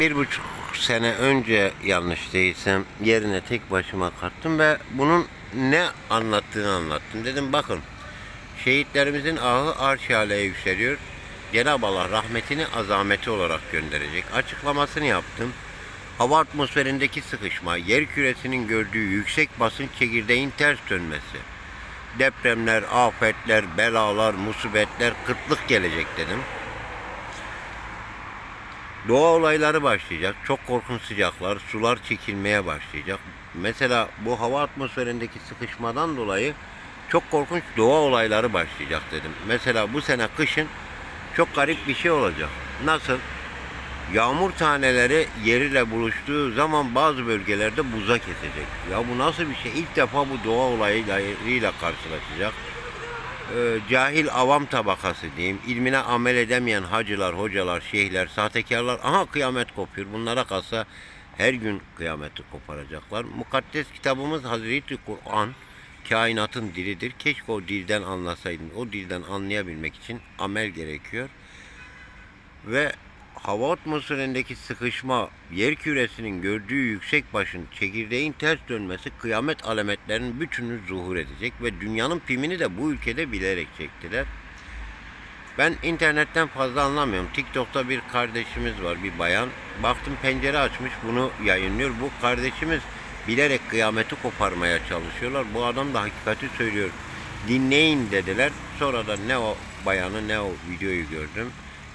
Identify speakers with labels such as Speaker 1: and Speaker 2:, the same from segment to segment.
Speaker 1: bir buçuk sene önce yanlış değilsem yerine tek başıma kalktım ve bunun ne anlattığını anlattım. Dedim bakın şehitlerimizin ahı arş aleye yükseliyor. Cenab-ı Allah rahmetini azameti olarak gönderecek. Açıklamasını yaptım. Hava atmosferindeki sıkışma, yer küresinin gördüğü yüksek basınç çekirdeğin ters dönmesi, depremler, afetler, belalar, musibetler, kıtlık gelecek dedim. Doğa olayları başlayacak. Çok korkunç sıcaklar, sular çekilmeye başlayacak. Mesela bu hava atmosferindeki sıkışmadan dolayı çok korkunç doğa olayları başlayacak dedim. Mesela bu sene kışın çok garip bir şey olacak. Nasıl? Yağmur taneleri yeriyle buluştuğu zaman bazı bölgelerde buza kesecek. Ya bu nasıl bir şey? İlk defa bu doğa olaylarıyla karşılaşacak. Ee, cahil avam tabakası diyeyim. ilmine amel edemeyen hacılar, hocalar, şeyhler, sahtekarlar. Aha kıyamet kopuyor. Bunlara kalsa her gün kıyameti koparacaklar. Mukaddes kitabımız Hazreti Kur'an kainatın dilidir. Keşke o dilden anlasaydın. O dilden anlayabilmek için amel gerekiyor. Ve hava atmosferindeki sıkışma, yer küresinin gördüğü yüksek başın çekirdeğin ters dönmesi kıyamet alametlerinin bütünü zuhur edecek ve dünyanın pimini de bu ülkede bilerek çektiler. Ben internetten fazla anlamıyorum. TikTok'ta bir kardeşimiz var, bir bayan. Baktım pencere açmış, bunu yayınlıyor. Bu kardeşimiz bilerek kıyameti koparmaya çalışıyorlar. Bu adam da hakikati söylüyor. Dinleyin dediler. Sonra da ne o bayanı ne o videoyu gördüm.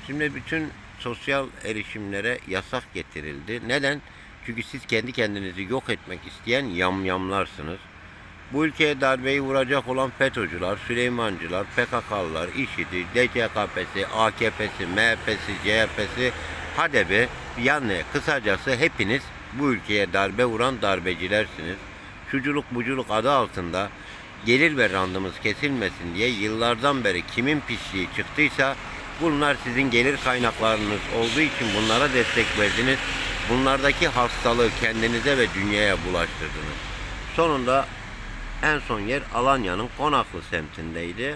Speaker 1: Şimdi bütün sosyal erişimlere yasak getirildi. Neden? Çünkü siz kendi kendinizi yok etmek isteyen yamyamlarsınız. Bu ülkeye darbeyi vuracak olan FETÖ'cüler, Süleymancılar, PKK'lılar, IŞİD'i, DCKP'si, AKP'si, MHP'si, CHP'si, HDP, yani kısacası hepiniz bu ülkeye darbe vuran darbecilersiniz. Şuculuk buculuk adı altında gelir ve randımız kesilmesin diye yıllardan beri kimin pisliği çıktıysa bunlar sizin gelir kaynaklarınız olduğu için bunlara destek verdiniz. Bunlardaki hastalığı kendinize ve dünyaya bulaştırdınız. Sonunda en son yer Alanya'nın Konaklı semtindeydi.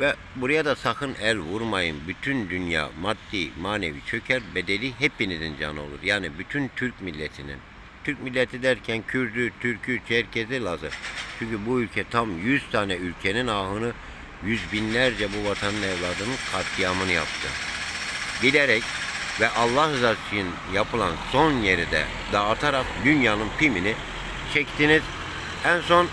Speaker 1: Ve buraya da sakın el vurmayın. Bütün dünya maddi, manevi çöker. Bedeli hepinizin canı olur. Yani bütün Türk milletinin. Türk milleti derken Kürdü, Türkü, Çerkezi, Lazı. Çünkü bu ülke tam 100 tane ülkenin ahını yüz binlerce bu vatanın evladının katliamını yaptı. Bilerek ve Allah rızası için yapılan son yeri de dağıtarak dünyanın pimini çektiniz. En son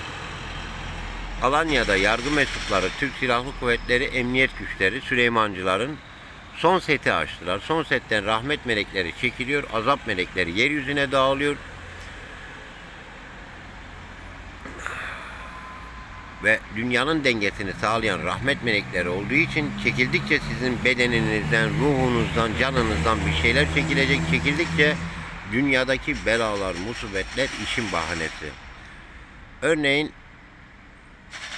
Speaker 1: Alanya'da yargı mensupları, Türk Silahlı Kuvvetleri, Emniyet Güçleri, Süleymancıların son seti açtılar. Son setten rahmet melekleri çekiliyor, azap melekleri yeryüzüne dağılıyor. Ve dünyanın dengesini sağlayan rahmet melekleri olduğu için çekildikçe sizin bedeninizden, ruhunuzdan, canınızdan bir şeyler çekilecek. Çekildikçe dünyadaki belalar, musibetler işin bahanesi. Örneğin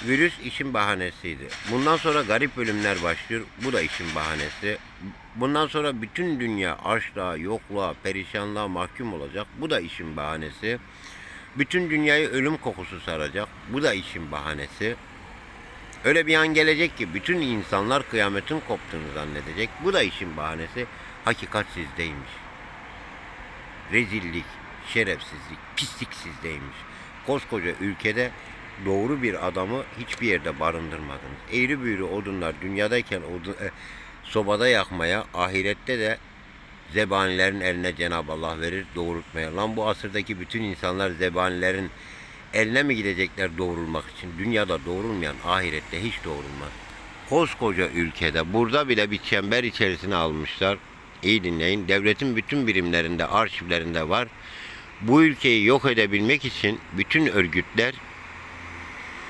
Speaker 1: Virüs işin bahanesiydi. Bundan sonra garip ölümler başlıyor. Bu da işin bahanesi. Bundan sonra bütün dünya açlığa, yokluğa, perişanlığa mahkum olacak. Bu da işin bahanesi. Bütün dünyayı ölüm kokusu saracak. Bu da işin bahanesi. Öyle bir an gelecek ki bütün insanlar kıyametin koptuğunu zannedecek. Bu da işin bahanesi. Hakikat sizdeymiş. Rezillik, şerefsizlik, pislik sizdeymiş. Koskoca ülkede doğru bir adamı hiçbir yerde barındırmadınız. Eğri büğrü odunlar dünyadayken odun, e, sobada yakmaya, ahirette de zebanilerin eline Cenab-ı Allah verir doğrultmaya. Lan bu asırdaki bütün insanlar zebanilerin eline mi gidecekler doğrulmak için? Dünyada doğrulmayan ahirette hiç doğrulmaz. Koskoca ülkede burada bile bir çember içerisine almışlar. İyi dinleyin. Devletin bütün birimlerinde, arşivlerinde var. Bu ülkeyi yok edebilmek için bütün örgütler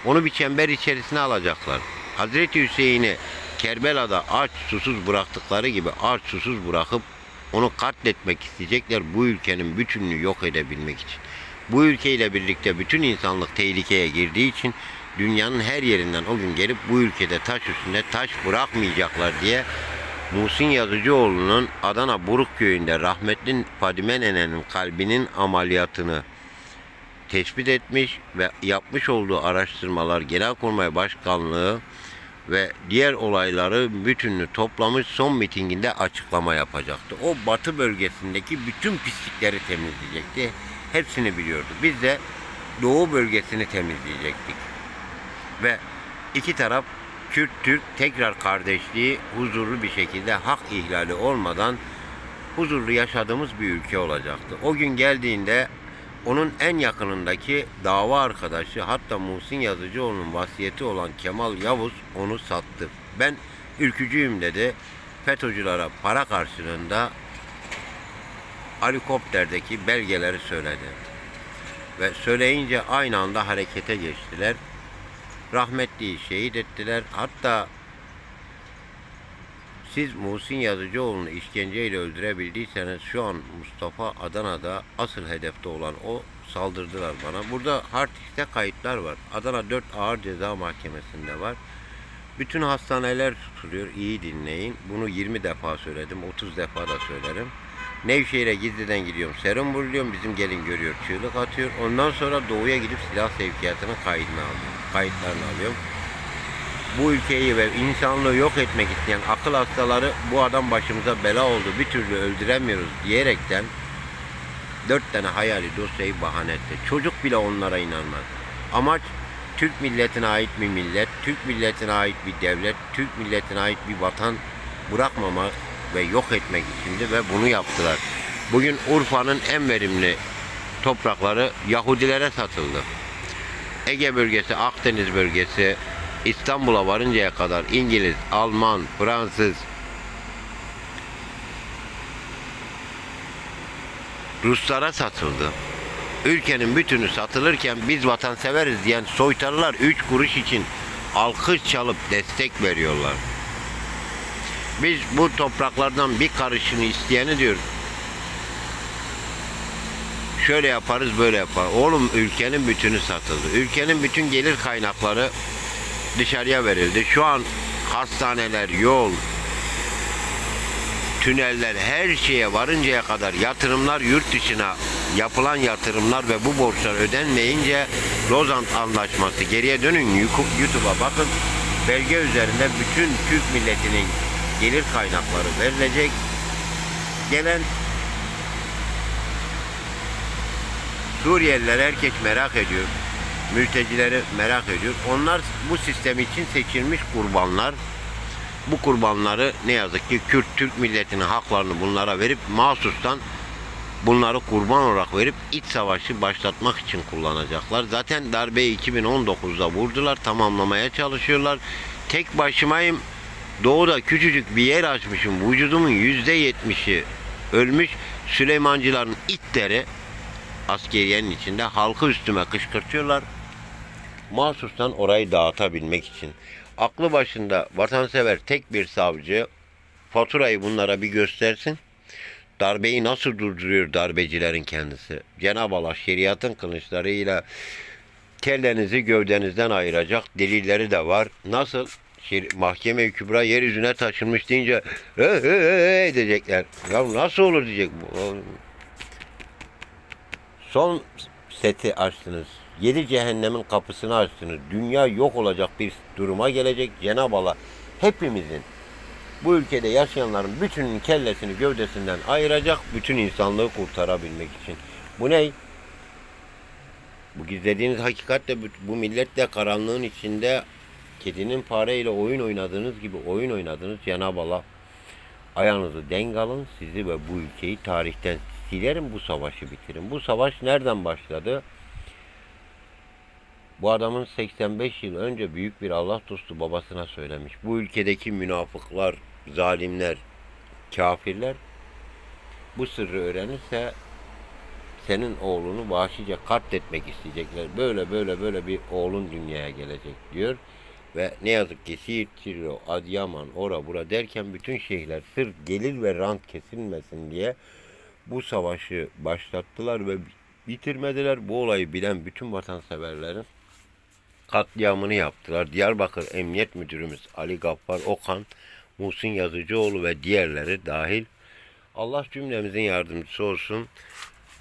Speaker 1: onu bir çember içerisine alacaklar. Hazreti Hüseyin'i Kerbela'da aç susuz bıraktıkları gibi aç susuz bırakıp onu katletmek isteyecekler bu ülkenin bütününü yok edebilmek için. Bu ülkeyle birlikte bütün insanlık tehlikeye girdiği için dünyanın her yerinden o gün gelip bu ülkede taş üstünde taş bırakmayacaklar diye Muhsin Yazıcıoğlu'nun Adana Buruk köyünde rahmetli Fadime Nene'nin kalbinin ameliyatını tespit etmiş ve yapmış olduğu araştırmalar Genelkurmay Başkanlığı ve diğer olayları bütününü toplamış son mitinginde açıklama yapacaktı. O batı bölgesindeki bütün pislikleri temizleyecekti. Hepsini biliyordu. Biz de doğu bölgesini temizleyecektik. Ve iki taraf Kürt Türk tekrar kardeşliği huzurlu bir şekilde hak ihlali olmadan huzurlu yaşadığımız bir ülke olacaktı. O gün geldiğinde onun en yakınındaki dava arkadaşı hatta Muhsin Yazıcıoğlu'nun vasiyeti olan Kemal Yavuz onu sattı. Ben ülkücüyüm dedi. FETÖ'cülere para karşılığında helikopterdeki belgeleri söyledi. Ve söyleyince aynı anda harekete geçtiler. Rahmetliyi şehit ettiler. Hatta siz Muhsin Yazıcıoğlu'nu işkenceyle öldürebildiyseniz şu an Mustafa Adana'da asıl hedefte olan o saldırdılar bana. Burada hard diskte kayıtlar var. Adana 4 Ağır Ceza Mahkemesi'nde var. Bütün hastaneler tutuluyor. İyi dinleyin. Bunu 20 defa söyledim. 30 defa da söylerim. Nevşehir'e gizliden gidiyorum. Serum buluyorum. Bizim gelin görüyor. Çığlık atıyor. Ondan sonra doğuya gidip silah sevkiyatının kaydını alıyorum. Kayıtlarını alıyorum bu ülkeyi ve insanlığı yok etmek isteyen akıl hastaları bu adam başımıza bela oldu bir türlü öldüremiyoruz diyerekten dört tane hayali dosyayı bahane etti. Çocuk bile onlara inanmaz. Amaç Türk milletine ait bir millet, Türk milletine ait bir devlet, Türk milletine ait bir vatan bırakmamak ve yok etmek içindi ve bunu yaptılar. Bugün Urfa'nın en verimli toprakları Yahudilere satıldı. Ege bölgesi, Akdeniz bölgesi, İstanbul'a varıncaya kadar İngiliz, Alman, Fransız, Ruslara satıldı. Ülkenin bütünü satılırken biz vatanseveriz diyen soytarılar 3 kuruş için alkış çalıp destek veriyorlar. Biz bu topraklardan bir karışını isteyeni diyor. Şöyle yaparız böyle yapar. Oğlum ülkenin bütünü satıldı. Ülkenin bütün gelir kaynakları dışarıya verildi. Şu an hastaneler, yol, tüneller her şeye varıncaya kadar yatırımlar yurt dışına yapılan yatırımlar ve bu borçlar ödenmeyince Lozan Anlaşması geriye dönün YouTube'a bakın belge üzerinde bütün Türk milletinin gelir kaynakları verilecek. Gelen Suriyeliler herkes merak ediyor mültecileri merak ediyor. Onlar bu sistem için seçilmiş kurbanlar. Bu kurbanları ne yazık ki Kürt Türk milletinin haklarını bunlara verip mahsustan bunları kurban olarak verip iç savaşı başlatmak için kullanacaklar. Zaten darbeyi 2019'da vurdular, tamamlamaya çalışıyorlar. Tek başımayım. Doğuda küçücük bir yer açmışım. Vücudumun yüzde yetmişi ölmüş. Süleymancıların itleri askeriyenin içinde halkı üstüme kışkırtıyorlar mahsustan orayı dağıtabilmek için. Aklı başında vatansever tek bir savcı faturayı bunlara bir göstersin. Darbeyi nasıl durduruyor darbecilerin kendisi? Cenab-ı Allah şeriatın kılıçlarıyla kellenizi gövdenizden ayıracak delilleri de var. Nasıl? Mahkeme-i Kübra yeryüzüne taşınmış deyince he he he edecekler. Ya nasıl olur diyecek bu. Son seti açtınız. Yedi cehennemin kapısını açtınız. Dünya yok olacak bir duruma gelecek. Cenab-ı Allah hepimizin bu ülkede yaşayanların bütünün kellesini gövdesinden ayıracak bütün insanlığı kurtarabilmek için. Bu ne? Bu gizlediğiniz hakikat de bu- bu milletle karanlığın içinde kedinin fareyle oyun oynadığınız gibi oyun oynadınız. Cenab-ı Allah ayağınızı denk alın sizi ve bu ülkeyi tarihten silerim bu savaşı bitirin. Bu savaş nereden başladı? Bu adamın 85 yıl önce büyük bir Allah dostu babasına söylemiş. Bu ülkedeki münafıklar, zalimler, kafirler bu sırrı öğrenirse senin oğlunu vahşice katletmek isteyecekler. Böyle böyle böyle bir oğlun dünyaya gelecek diyor. Ve ne yazık ki Siirt, Tirlo, Adıyaman, ora bura derken bütün şehirler sırf gelir ve rant kesilmesin diye bu savaşı başlattılar ve bitirmediler. Bu olayı bilen bütün vatanseverlerin katliamını yaptılar. Diyarbakır Emniyet Müdürümüz Ali Gaffar Okan, Muhsin Yazıcıoğlu ve diğerleri dahil Allah cümlemizin yardımcısı olsun.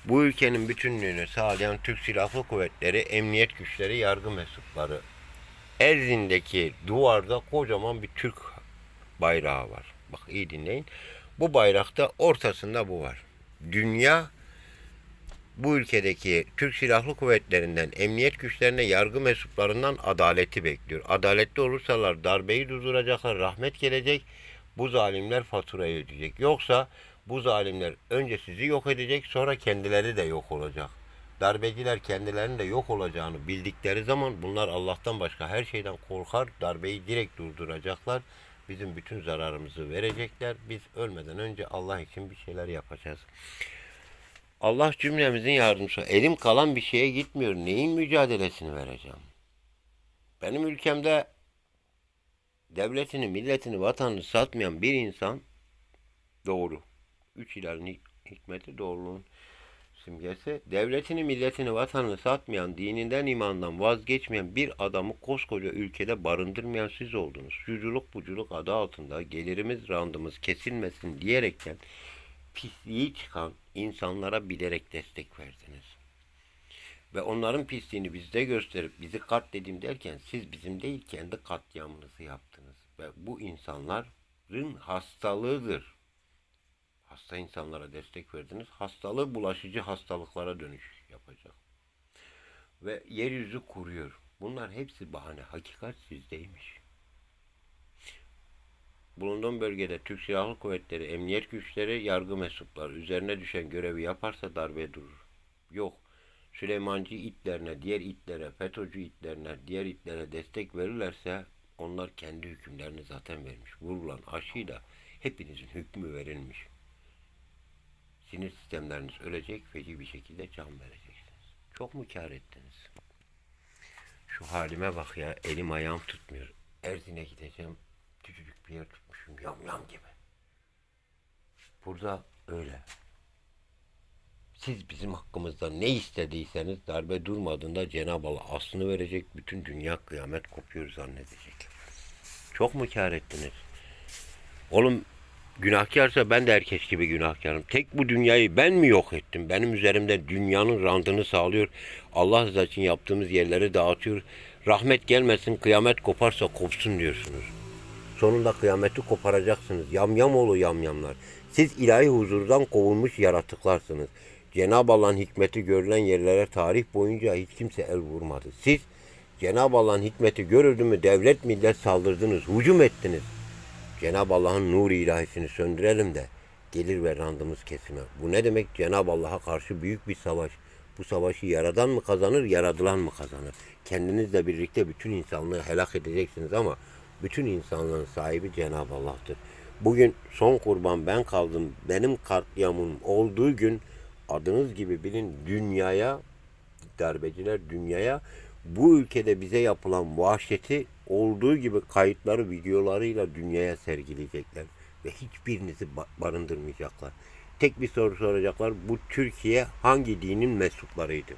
Speaker 1: Bu ülkenin bütünlüğünü sağlayan Türk Silahlı Kuvvetleri, emniyet güçleri, yargı mensupları Erzin'deki duvarda kocaman bir Türk bayrağı var. Bak iyi dinleyin. Bu bayrakta ortasında bu var. Dünya bu ülkedeki Türk Silahlı Kuvvetlerinden, emniyet güçlerine, yargı mensuplarından adaleti bekliyor. Adaletli olursalar darbeyi durduracaklar, rahmet gelecek. Bu zalimler faturayı ödeyecek. Yoksa bu zalimler önce sizi yok edecek, sonra kendileri de yok olacak. Darbeciler kendilerinin de yok olacağını bildikleri zaman bunlar Allah'tan başka her şeyden korkar, darbeyi direkt durduracaklar. Bizim bütün zararımızı verecekler. Biz ölmeden önce Allah için bir şeyler yapacağız. Allah cümlemizin yardımcısı. Elim kalan bir şeye gitmiyor. Neyin mücadelesini vereceğim? Benim ülkemde devletini, milletini, vatanını satmayan bir insan doğru. Üç hik- hikmeti doğruluğun simgesi. Devletini, milletini, vatanını satmayan, dininden, imandan vazgeçmeyen bir adamı koskoca ülkede barındırmayan siz oldunuz. Şuculuk buculuk adı altında gelirimiz, randımız kesilmesin diyerekten pisliği çıkan insanlara bilerek destek verdiniz. Ve onların pisliğini bizde gösterip bizi katledim derken siz bizim değil kendi katliamınızı yaptınız. Ve bu insanların hastalığıdır. Hasta insanlara destek verdiniz. Hastalığı bulaşıcı hastalıklara dönüş yapacak. Ve yeryüzü kuruyor. Bunlar hepsi bahane. Hakikat sizdeymiş. Bulunduğum bölgede Türk Silahlı Kuvvetleri, emniyet güçleri, yargı mensupları üzerine düşen görevi yaparsa darbe durur. Yok. Süleymancı itlerine, diğer itlere, FETÖ'cü itlerine, diğer itlere destek verirlerse onlar kendi hükümlerini zaten vermiş. Vurulan aşıyla hepinizin hükmü verilmiş. Sinir sistemleriniz ölecek, feci bir şekilde can vereceksiniz. Çok mu kar ettiniz? Şu halime bak ya, elim ayağım tutmuyor. Erzin'e gideceğim, küçücük bir yer tutmuşum, yam yam gibi. Burada öyle. Siz bizim hakkımızda ne istediyseniz darbe durmadığında Cenab-ı Allah aslını verecek, bütün dünya kıyamet kopuyor zannedecek. Çok mu kar ettiniz? Oğlum günahkarsa ben de herkes gibi günahkarım. Tek bu dünyayı ben mi yok ettim? Benim üzerimde dünyanın rantını sağlıyor. Allah rızası için yaptığımız yerleri dağıtıyor. Rahmet gelmesin, kıyamet koparsa kopsun diyorsunuz. Sonunda kıyameti koparacaksınız. Yamyam oğlu yamyamlar. Siz ilahi huzurdan kovulmuş yaratıklarsınız. Cenab-ı Allah'ın hikmeti görülen yerlere tarih boyunca hiç kimse el vurmadı. Siz Cenab-ı Allah'ın hikmeti görüldü mü devlet millet saldırdınız, hücum ettiniz. Cenab-ı Allah'ın nur ilahisini söndürelim de gelir ve randımız kesime. Bu ne demek? Cenab-ı Allah'a karşı büyük bir savaş. Bu savaşı yaradan mı kazanır, yaradılan mı kazanır? Kendinizle birlikte bütün insanlığı helak edeceksiniz ama bütün insanlığın sahibi Cenab-ı Allah'tır. Bugün son kurban ben kaldım. Benim katliamım olduğu gün adınız gibi bilin dünyaya darbeciler dünyaya bu ülkede bize yapılan vahşeti olduğu gibi kayıtları videolarıyla dünyaya sergileyecekler ve hiçbirinizi ba- barındırmayacaklar. Tek bir soru soracaklar. Bu Türkiye hangi dinin mensuplarıydı?